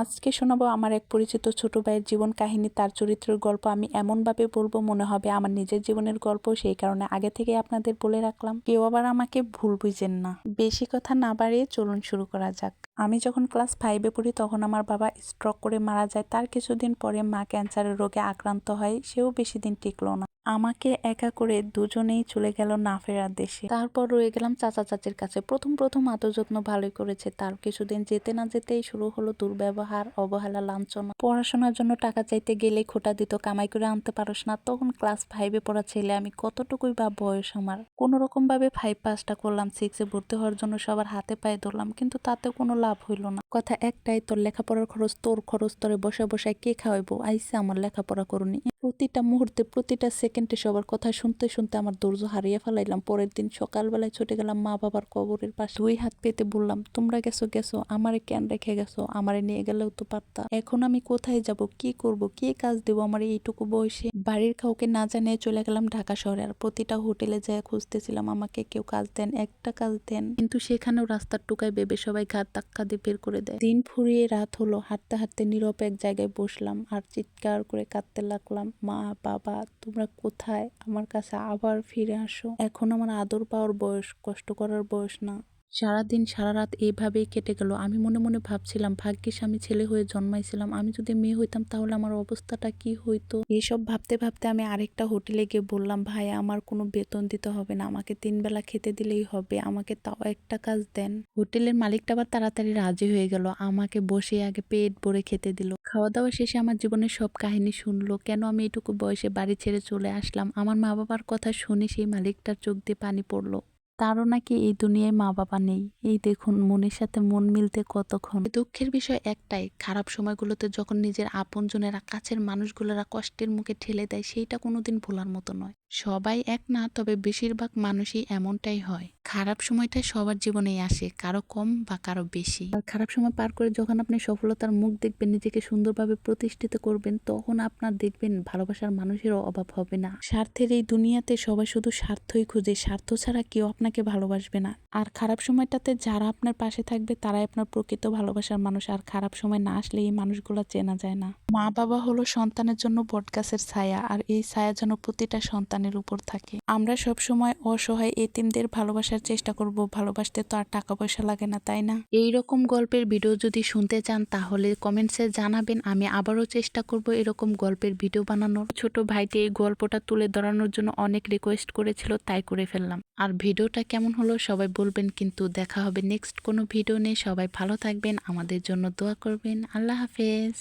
আজকে শোনাবো আমার এক পরিচিত ছোট ভাইয়ের জীবন কাহিনী। তার চরিত্রের গল্প আমি এমনভাবে বলব, মনে হবে আমার নিজের জীবনের গল্প, সেই কারণে আগে থেকে আপনাদের বলে রাখলাম। কেউ আবার আমাকে ভুল বুঝেন না। বেশি কথা না বাড়িয়ে চলুন শুরু করা যাক। আমি যখন ক্লাস ফাইভে পড়ি, তখন আমার বাবা স্ট্রোক করে মারা যায়। তার কিছুদিন পরে মা ক্যান্সারের রোগে আক্রান্ত হয়। সেও বেশি দিন টিকলো না। আমাকে একা করে দুজনেই চলে গেল না ফেরার দেশে। তারপর রয়ে গেলাম চাচা চাচির কাছে। প্রথম প্রথম আদর যত্ন ভালোই করেছে। তার কিছুদিন যেতে না যেতেই শুরু হলো দুর্ব্যবহার, অবহেলা, লাঞ্ছনা। পড়াশোনার জন্য টাকা চাইতে গেলে খোটা দিত, কামাই করে আনতে পারস না। তখন ক্লাস ফাইভে পড়া ছেলে, আমি কতটুকুই বা বয়স আমার? কোনো রকম ভাবে ফাইভ পাসটা করলাম সিক্সে ভর্তি হওয়ার জন্য সবার হাতে পায়ে ধরলাম, কিন্তু তাতে কোনো লাভ হইল না। কথা একটাই, তোর লেখাপড়ার খরচ তোর খরচ, তোরে বসে বসে কে খাওয়াইবো? আইসে আমার লেখাপড়া করুনি। প্রতিটা মুহূর্তে, প্রতিটা সেকেন্ডে সবার কথা শুনতে শুনতে আমার ধৈর্য হারিয়ে ফেলাইলাম। পরের দিন সকালবেলায় ছুটে গেলাম মা বাবার কবরের পাশে। দুই হাত পেতে বললাম, তোমরা গেছো গেছো, আমারে কেন রেখে গেছো? আমারে নিয়ে গেলেও তো পারতা। এখন আমি কোথায় যাব? কি করব? কি কাজ দেবো আমার এইটুকু বয়সে? বাড়ির কাউকে না জানিয়ে চলে গেলাম ঢাকা শহরে আর প্রতিটা হোটেলে যায় খুঁজতেছিলাম, আমাকে কেউ কাজ দেন, একটা কাজ দেন। কিন্তু সেখানেও রাস্তার টুকায় বেবে সবাই ঘাত ধাক্কা দিয়ে বের করে দেয়। দিন ফুরিয়ে রাত হলো, হাঁটতে হাঁটতে নীরব এক জায়গায় বসলাম আর চিৎকার করে কাঁদতে লাগলাম, মা, বাবা, তোমরা কোথায়? আমার কাছে আবার ফিরে আসো। এখন আমার আদর পাওয়ার বয়স, কষ্ট করার বয়স না। সারাদিন সারা রাত এইভাবেই কেটে গেল। আমি মনে মনে ভাবছিলাম, ভাগ্যিস আমি ছেলে হয়ে জন্মাইছিলাম। আমি যদি মেয়ে হইতাম তাহলে আমার অবস্থাটা কি হইতো? এসব ভাবতে ভাবতে আমি আরেকটা হোটেলে গিয়ে বললাম, ভাই, আমার কোনো বেতন দিতে হবে না। আমাকে তিন বেলা খেতে দিলেই হবে। আমাকে তাও একটা কাজ দেন। হোটেলের মালিকটা আবার তাড়াতাড়ি রাজি হয়ে গেল। আমাকে বসে আগে পেট ভরে খেতে দিল। খাওয়া দাওয়া শেষে আমার জীবনের সব কাহিনী শুনলো। কেন আমি এটুকু বয়সে বাড়ি ছেড়ে চলে আসলাম? আমার মা বাবার কথা শুনে সেই মালিকটার চোখ দিয়ে পানি পড়ল। তারও নাকি এই দুনিয়ায় মা বাবা নেই। এই দেখুন, মনের সাথে মন মিলতে কতক্ষণ। দুঃখের বিষয় একটাই, খারাপ সময়গুলোতে যখন নিজের আপনজনেরা, কাছের মানুষগুলোরা কষ্টের মুখে ঠেলে দেয়, সেইটা কোনোদিন ভোলার মতো নয়। সবাই এক না, তবে বেশিরভাগ মানুষই এমনটাই হয়। খারাপ সময়টা সবার জীবনেই আসে কারও কম বা কারও বেশি। আর খারাপ সময় পার করে যখন আপনি সফলতার মুখ দেখবেন নিজেকে সুন্দরভাবে প্রতিষ্ঠিত করবেন তখন আপনার দেখবেন ভালোবাসার মানুষেরও অভাব হবে না। স্বার্থের এই দুনিয়াতে সবাই শুধু স্বার্থই খুঁজে স্বার্থ ছাড়া কেউ আপনাকে ভালোবাসবে না। আর খারাপ সময়টাতে যারা আপনার পাশে থাকবে তারাই আপনার প্রকৃত ভালোবাসার মানুষ। আর খারাপ সময় না আসলে এই মানুষগুলো চেনা যায় না। মা বাবা হলো সন্তানের জন্য বটগাছের ছায়া, আর এই ছায়া যেন প্রতিটা সন্তানের উপর থাকে। আমরা সব সময় অসহায় এতিমদের ভালোবাসার চেষ্টা করব, ভালোবাসতে তো আর টাকা পয়সা লাগে না, তাই না? এই রকম গল্পের ভিডিও যদি শুনতে চান, তাহলে কমেন্টসে জানাবেন, আমি আবারও চেষ্টা করব এরকম গল্পের ভিডিও বানানোর। ছোট ভাইটি এই গল্পটা তুলে ধরানোর জন্য অনেক রিকোয়েস্ট করেছিল, তাই করে ফেললাম। আর ভিডিওটা কেমন হলো সবাই বলবেন, কিন্তু দেখা হবে নেক্সট কোনো ভিডিও নিয়ে। সবাই ভালো থাকবেন, আমাদের জন্য দোয়া করবেন। আল্লাহ হাফেজ।